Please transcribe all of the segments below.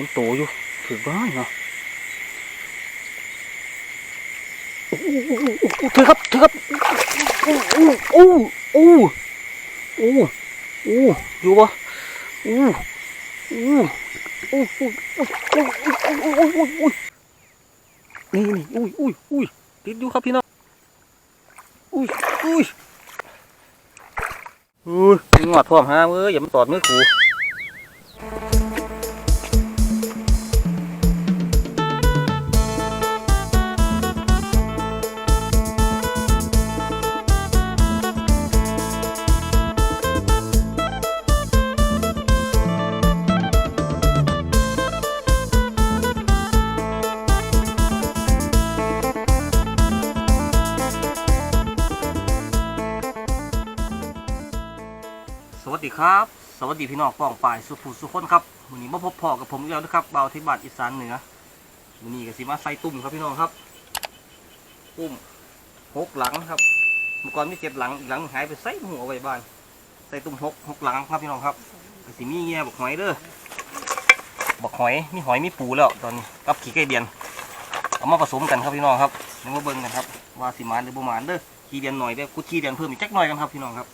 ห็นโตอยู่ถือบ้านเนาะโอ้โหโอ้โหโอ้โหถือครับถือครับโอ้โหโอ้โหโอ้โหโอ้อยู่ปะโอ้โหโอ้โหโอ้โหโอ้โหโอ้โหโอ้โหโอ้โหนี่นี่อุ้ยอุ้ยอุ้ยติดอยู่ครับพี่น้องอุ้ยอุ้ยอุ้ยงอดพร้อมฮะเอ้ยอย่ามาตอดมือกู วัสดีพี่น้องป้องป่ายสุภูสุคนครับวันนี้มาพบพ่อกับผมอีกแล้วนะครับเบาที่บ้านอีสานเหนือวันนี้ก็สิมาใส่ตุ่มครับพี่น้องครับ ตุ่มหกหลังครับเมื่อก่อนมีเจ็ดหลังอีกหลังหายไปใส่หัวไว้บ้านใส่ตุ่มหกหกหลังครับพี่น้องครับก็สิมีเงี้ยบอกหอยเด้อบอกหอยมีหอยมีปูแล้วตอนนี้กับขี้ไก่เดียนเอามาผสมกันครับพี่น้องครับเดี๋ยวมาเบิ่งกันครับว่าสิมานหรือบ่มานเด้อขี้เดียนหน่อยเด้อกุดขี้เดียนเพิ่มอีกจักหน่อยกันครับพี่น้องครับ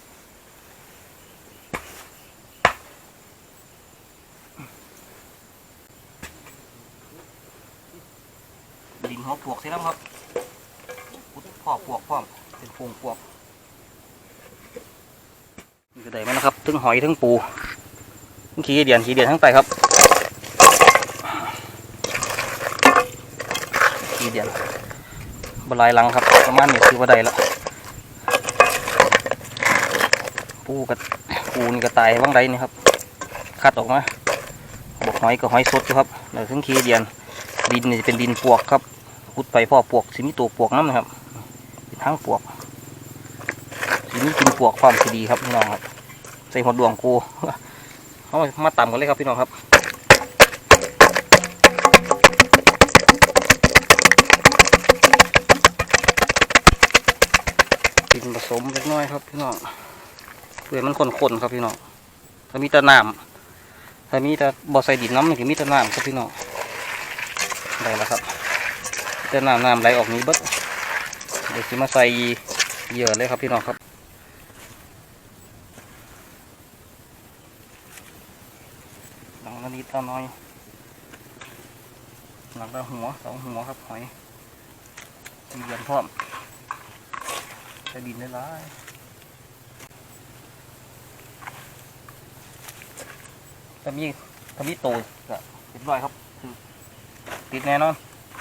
ดินหัว ปวกใช่แล้วครับพุดพ่อปวกพร้อมเป็นพวงปวกนี่ก็ได้มานะครับทั้งหอยทั้งปูทั้งขี้เดียนขี้เดียนทั้งไตครับขี้เดียนบลายลังครับประมาณนี้คือว่าได้ละปูกับปูนี่ก็ตายว่างใดนี่ครับคัดออกมาบอกหอยกับหอยสดอยู่ครับแล้วทั้งขี้เดียนดินนี่จะเป็นดินปวกครับ ขุดไปพ่อปวกสิมีตัวปวกน้ำนะครับเป็นทั้งปวกสิมีกินปวกความสีดีครับพี่น้องครับใส่หัวดวงกูเอามามาต่ำกันเลยครับพี่น้องครับดินผสมเล็กน้อยครับพี่น้องเพื่อมันข้นๆครับพี่น้องถ้ามีต่น้ำถ้ามีต่บ่อใส่ดินน้ำมันก็มีต่น้ำครับพี่น้องได้แล้วครับ เจะน้ำน้ำไหลออกนี้เบิดเดี๋ยวจะมาใส่เหยื่อเลยครับพี่น้องครับหลังละนิดเท่าน้อยหลังละหัวสองหัวครับหอยมีเหยื่อพร้อมใส่ดินได้หลายถ้ามีถ้ามีโตก็เรียบร้อยครับติดแน่นอน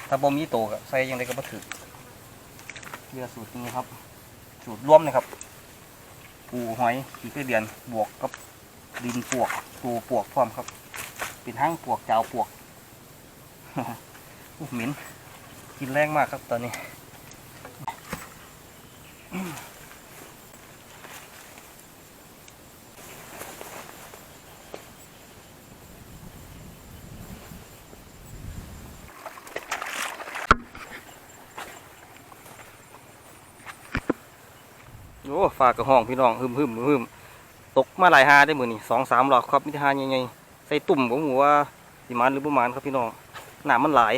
ถ้าบ่มีโตก็ใส่ยังไงก็บ่ถือเรือสูตรนี้ครับ สูตรร่วมนะครับ ปูหอยขี้ไก่เดือนบวกกับดินปวกตูปวกพร้อมครับ เป็นห้างปวกเจ้าปวกอู้เหม็นกินแรงมากครับตอนนี้ กกระห้องพี่น้องหึมหึมหึมตกมาหลายหาได้มือนี่สองสามหลอกครับมิถหาใหญ่ๆใส่ตุ่มของหัวาสิมานหรือประมาณครับพี่น้องน้ำมันหลาย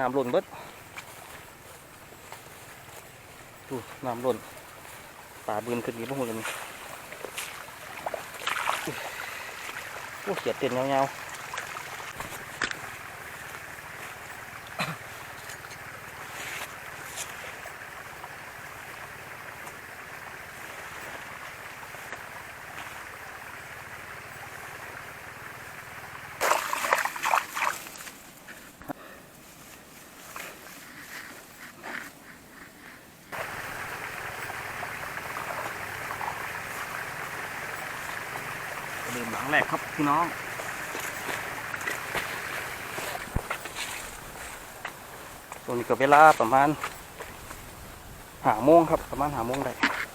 น้ำล้นเบิดดูน้ำล้นป่าบืนขึ้นนี้พวกมันโอ้เขียดเต็นยาวๆ งแรกครับพี่น้องตรงนี้ก็เวลาประมาณหาโมงครับประมาณหาโมงได้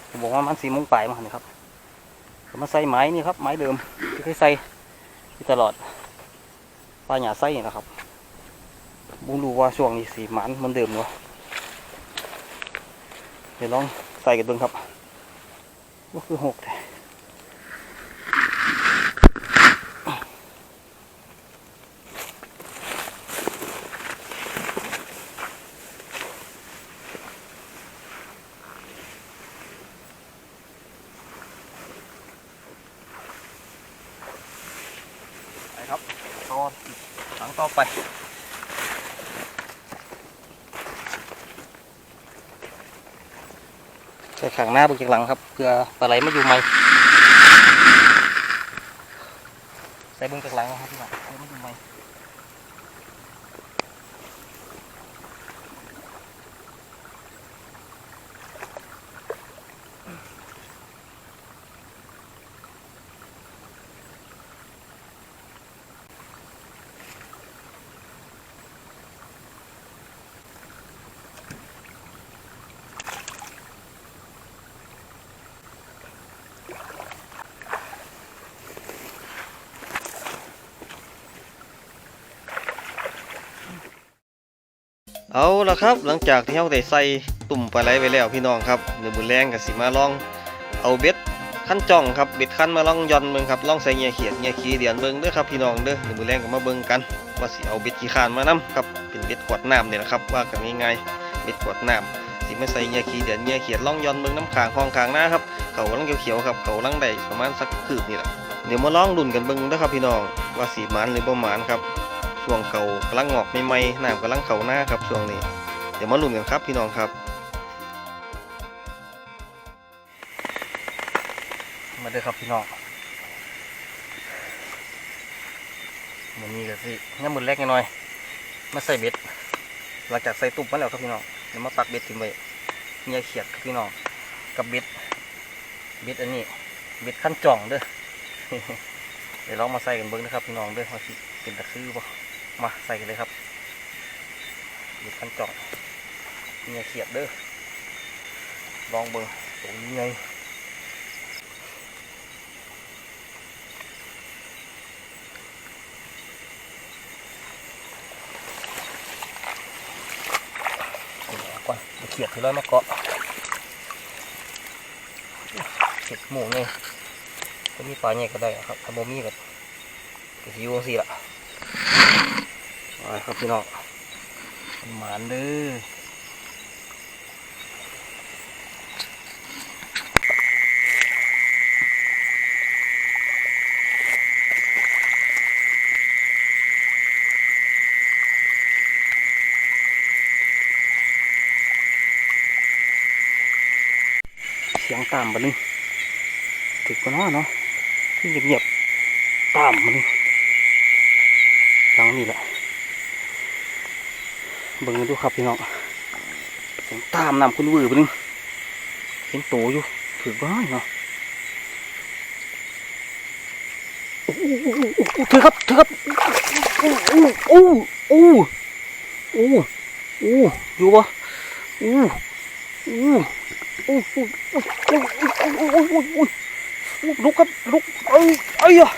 ผมบอกว่าประมันสี่โมงปลายมาเนี่ยครับก็มาใส่ไม้นี่ครับไม้เดิมที่เคยใส่ที่ตลอดปลาหยาไส้นี่นะครับบุ้งรู้ว่าช่วงนี้สีหมันมันเดิมวะเดี๋ยวลองใส่กันดูครับว่าคือหกแต่อนหลังต่อไป ใส่ขังหน้าบุกจากหลังครับเพื่อปลาไหลมาอยู่ไหมใส่บิ้งจากหลังนะครับพี่น้องใส่มาอยู่ไหม เอาละครับหลังจากที่เราได้ใส่ตุ่มปลาไหลไว้แล้วพี่น้องครับเดี๋ยวบุญแรงกับสิมาลองเอาเบ็ดขั้นจ่องครับเบ็ดขั้นมาลองย่อนเบิ่งครับลองใส่เงียเขียดเงียขี้เดียนเบิ่งเด้อครับพี่น้องเด้อเดี๋ยวบุญแรงก็มาเบิ่งกันว่าสิเอาเบ็ดขี้ขานมานํครับเป็นเบ็ดขวดน้ำเนี่ยแหละครับว่ากันง่ายๆเบ็ดขวดน้ำสิมาใส่เงียขี้เดียนเงียเขียดลองย่อนเบิ่งน้ำขางคลองขางหน้าครับเขาลังเขียวๆครับเขาลังได้ประมาณสักคืบนี่แหละเดี๋ยวมาลองดุนกันเบิ่งเด้อครับพี่น้องว่าสีมันหรือบ่หมันครับ ช่วงเก่ากำลังงอกใหม่ๆน้ำกำลังเข้าหน้าครับช่วงนี้ เดี๋ยวมาลุ้นกันครับพี่น้องครับ มาเด้อครับพี่น้องมันนี้ก็สิย่ำมือแรกน่อยมาใส่เบ็ด หลังจากใส่ตุ่มมาแล้วครับพี่น้องเดี๋ยวมาปักเบ็ดทิ้งไว้เงียเขียดครับพี่น้องกับเบ็ดเบ็ดอันนี้เบ็ดขั้นจ่องเด้อเดี๋ยวลองมาใส่กันเบิ้งนะครับพี่น้องเด้อว่าสิเป็นตะคือบ่ มาใส่กันเลยครับเบ็ดขั้นจ่องเงียเขียดเด้อลองเบิ่งตรงนี้ไงเอาก่อนเอาเขียดที่ร้อยมาเกาะเขียดหมูไงก็มีปลาเนี่ยก็ได้ครับถ้าบ่มีก็ก็สิอยู่จังซี่ล่ะ มาครับพี่น้องหมานเด้อเสียงตามบันนึงถึกกว่าน้อเนาะที่เงียบๆตามมันนึงดังนี่แหละ เบิ่งดูครับพี่น้องเสียงตามนำคุณวือบันนึงเห็นโตอยู่ถึกบ้านเนาะถือครับถือครับโอ้โหโอ้โหโอ้โหโอ้โหอยู่ปะโอ้โหโอ้โหโอ้โหโอ้โหโอ้โหโอ้โหลุกครับลุกเอ้ยเอ้ยอะ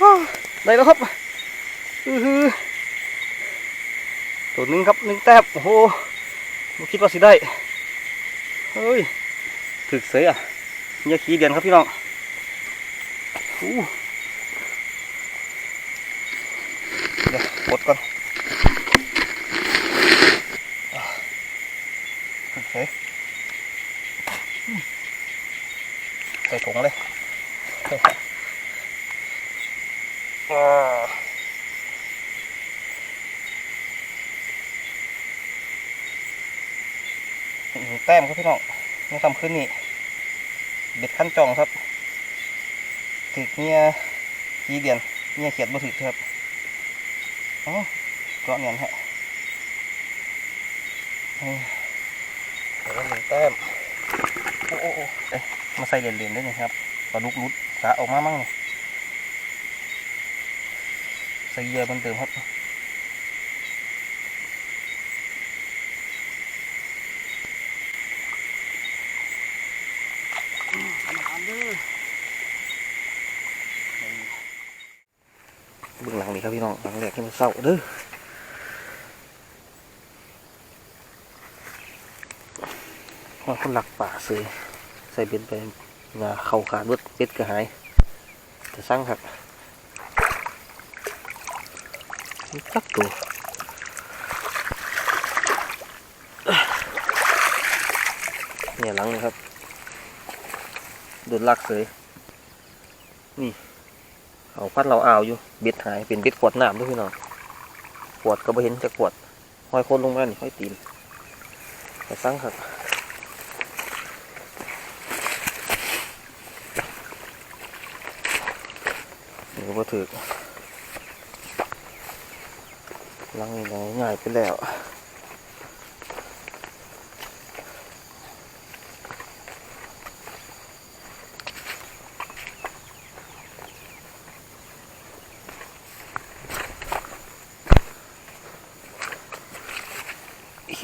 ฮ่าได้แล้วครับอือ หือตัวหนึ่งครับหนึ่งแต้มโอ้โหไม่คิดว่าสิได้เฮ้ยถึกเสยอะเนี่ยขี้เดียนครับพี่น้องอู้เดี๋ยวกดก่อนถึกเสยใส่ถุงเลยอ่าอีกหนึ่ง แต้มครับพี่น้องไม่ทำขึ้นนี่เบ็ดขั้นจองครับถือเงี้ยยีเดียนเงี้ยเขียดบ่ถือครับอ๋อกาะเนียนฮะเดี๋ยวหนึ่งแต้มโอ้โอ้โอ้เอ้ยมาใส่เหรียญๆได้ไหมครับปลาดุกรุดสาออกมามั่งใส่เยอเหมือนเดิมครับเบื้องหลัง นี่ครับพี่น้องหลังแรกที่มันเศร้าเด้อว่าคนหลักป่าเสยใส่เบ็ดไปงาเข่าขาดเบิดเบ็ดก็หายจะสร้างครับนี่จับตัวเนี่ยหลังนี่ครับโดนลักเสยนี่ เขาพัดเราอ่าวอยู่เบ็ดหายเป็นเบ็ดขวดน้ำด้วยพี่น้องขวดก็ไม่เห็นจะขวดห้อยโคนลงมาหนี่ห้อยตีนไปสั่งครับนี่ก็ถือลังนี่ง่ายไปแล้ว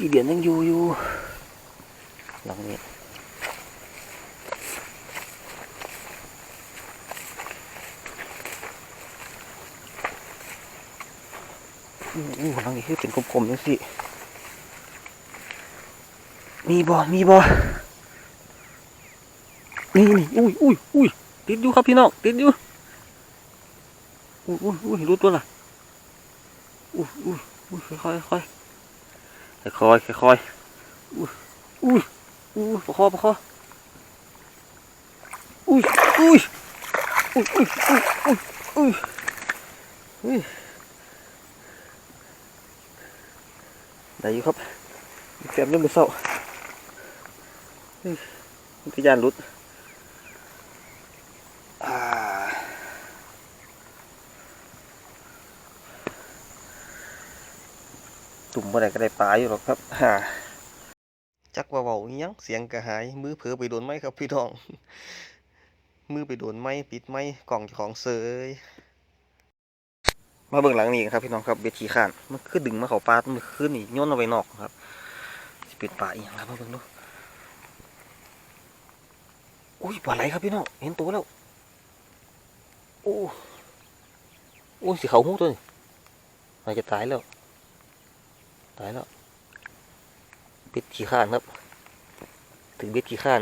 ขี้เดียนยังอยู่อยู่หลังนี้อู้อู้หลังนี้คือเป็นกลมๆจังสิมีบ่มีบ่นี่นี่อุ้ยอุ้ยอุ้ยติดอยู่ครับพี่น้อง ติดอยู่ อุ้ยอุ้ยอุ้ยรู้ตัวละอุ้ยอุ้ยอุ้ยค่อยค่อย ค่อยค่อยอุ้ยอุ้ยอ้ยประคอประคออุ้ยอุ้ยอุ้ยอุ้ยอุ้ยอุ้ยอุ้ยได้อยู่ครับแกมยังไม่เศร้ามันก็ยานรุด ตุ่มบ่ได้ก็ได้ปลาอยู่หรอกครับฮ่าจักว่าเบาอีหยังเสียงกระหาย มือเผลอไปโดนไม้ครับพี่น้อง มือไปโดนไม้ปิดไม้กล่องของเสยมาเบิ่งหลังนี้กันครับพี่น้องครับเบ็ดขี้ข้านมันคือดึงมาเขาปลามันคือนี่โยนเอาไว้นอกครับสิเป็นปลาอีหยังครับมาเบิ่งดูอุ้ยปลาไหลครับพี่น้องเห็นตัวแล้วโอ้โอ้สิเขาหูตัวนี้น่าจะตายแล้ว ตายแล้วบ็ดขี้ข้านครับ ถึงบ็ดขี้ข้าน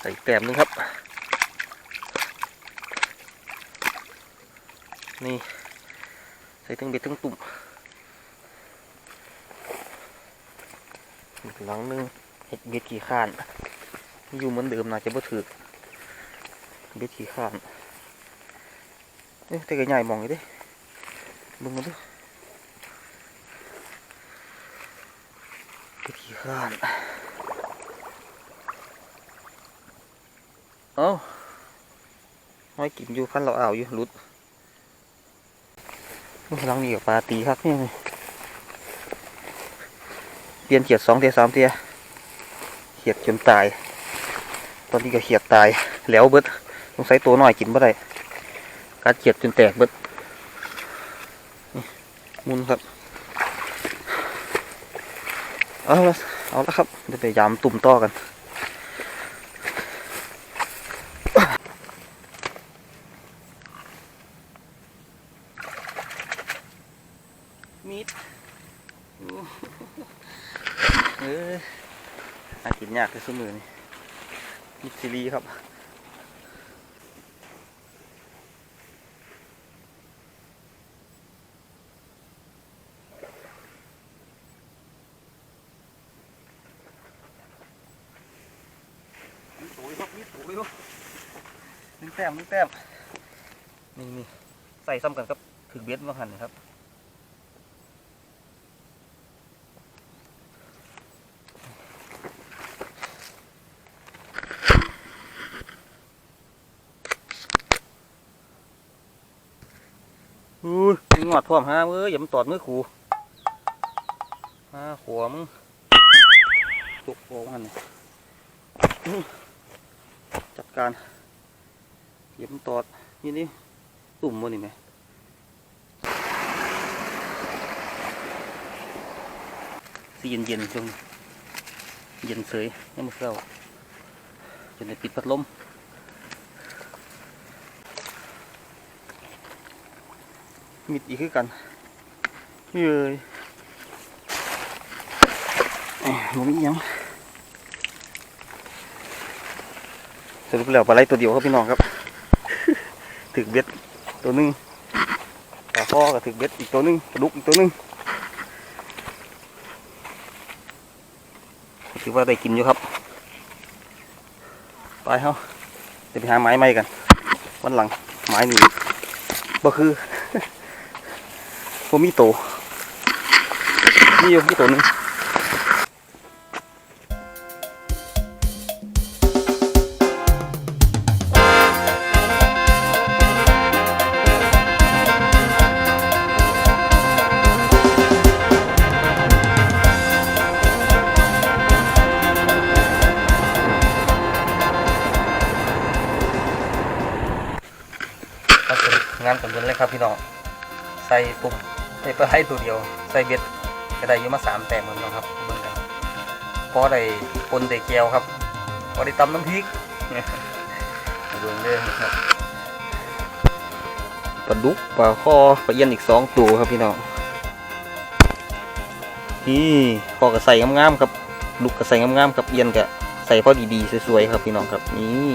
ใส่แต้มนึงครับ นี่ ใส่ทั้งเบ็ดทั้งตุ่มหลังนึงเห็ดเบ็ดขี้ข้าน อยู่เหมือนเดิมนะจะบ่ถือ เบ็ดขี้ข้านเอ๊ะแต่ก็ใหญ่มองอยู่ดิบิ่งกันดูไปขี่ข้านเอ้าห้อยกินอยู่พันเราอ่าวอยู่หลุดหลังนี้กับปลาตีครับนี่เปลี่ยนเขียดสองเทียสามเทียเขียดจนตาย ตอนนี้ก็เขียดตายแล้วเบิด ต้องใส่ตัวหน่อยกินบ่ได้กัดเจ็บจนแตกเบิดมุนครับ เอาละเอาละครับเดี๋ยวไปยามตุ่มต่อกันมีดเออหากินยากที่สุดมือนี่มิดซีรีครับ มีโถยครับมีโถยครับหนึ่ง แต้มหนึ่งแต้มนี่นี่ใส่ซ้ำกันครับถึงเบ็ดมาหันครับอุ้ยมีงอดพร้อมฮะเอ้ยอย่ามันตอดมือขู่ฮาขัวมึงตกโป่งหันจัดการ เก็บมันตอดนี่นี่ตุ่มมันนี่ไหมสีเย็นเย็นช่วงเย็นเสยยังไม่เข้าจนได้ปิดพัดลมมิดอีกคือกันเฮ้ยเอ้ยบ่มีหยังสรุปแล้วปลาไหลตัวเดียวครับพี่น้องครับ ถึกเบ็ดตัวหนึงปลาข้อกับถึกเบ็ดอีกตัวหนึงปลาดุกอีกตัวหนึงถือว่าได้กินอยู่ครับ ไปเฮาเดี๋ยวไปหาไม้ใหม่กัน วันหลังไม้นี่บ่คือบ่มีโตนี่อยู่มีโตหนึง งานสำเร็จเลยครับพี่น้องใส่ปุ่มใส่ปลาไหลตัวเดียว ใส่เบ็ดก็ได้ยู่มาสามแต้มเหมือนกันครับเบิ่งกันพอได้ปนได้แก้วครับพอได้ตำน้ำพริกเบิ่งเด้อครับปลาดุกปลาคอปลาเยี่ยนอีกสองตัวครับพี่น้องนี่คอก็ใส่งามๆครับดุกก็ใส่งามๆครับเยี่ยนก็ใส่พอดีๆสวยๆครับพี่น้องครับนี่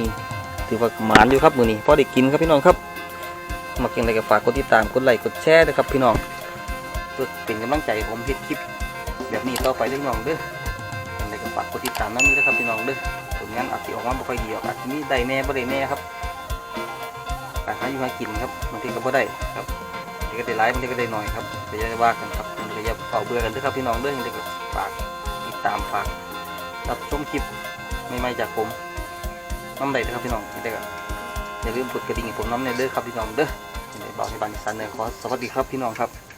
ถือว่ามานอยู่ครับมือนี้พอได้กินครับพี่น้องครับ มาเก่งอะไรก็ฝากกดติดตามกดไลค์กดแชร์ด้วยครับพี่น้องเพื่อเป็นกำลังใจผมเฮ็ดคลิป แบบนี้ต่อไปด้อพี่น้องเด้ออะไรก็ฝากกดติดตามนั่นด้วยครับพี่น้องเด้อผลงานอาจจะออกมาบ่ค่อยดีหรอกอาจจะมีได้แน่บ่ได้แน่ครับการหาอยู่หากินครับบางทีก็บ่ได้ครับบางทีก็ได้หลายบางทีก็ได้น้อยครับเดี๋ยวจะว่ากันครับบางทีก็อย่าเฝ้าเบื่อกันด้อครับพี่น้องเด้อยังไงก็ฝากติดตามฝากรับชมคลิปใหม่ๆจากผมน้ำใดนะครับพี่น้องยังไงก็อย่าลืมกดกระดิ่งผมน้ำในเด้อครับพี่น้องเด้อ บอกให้บานอีสันเลยขอสวัสดีครับพี่น้องครับ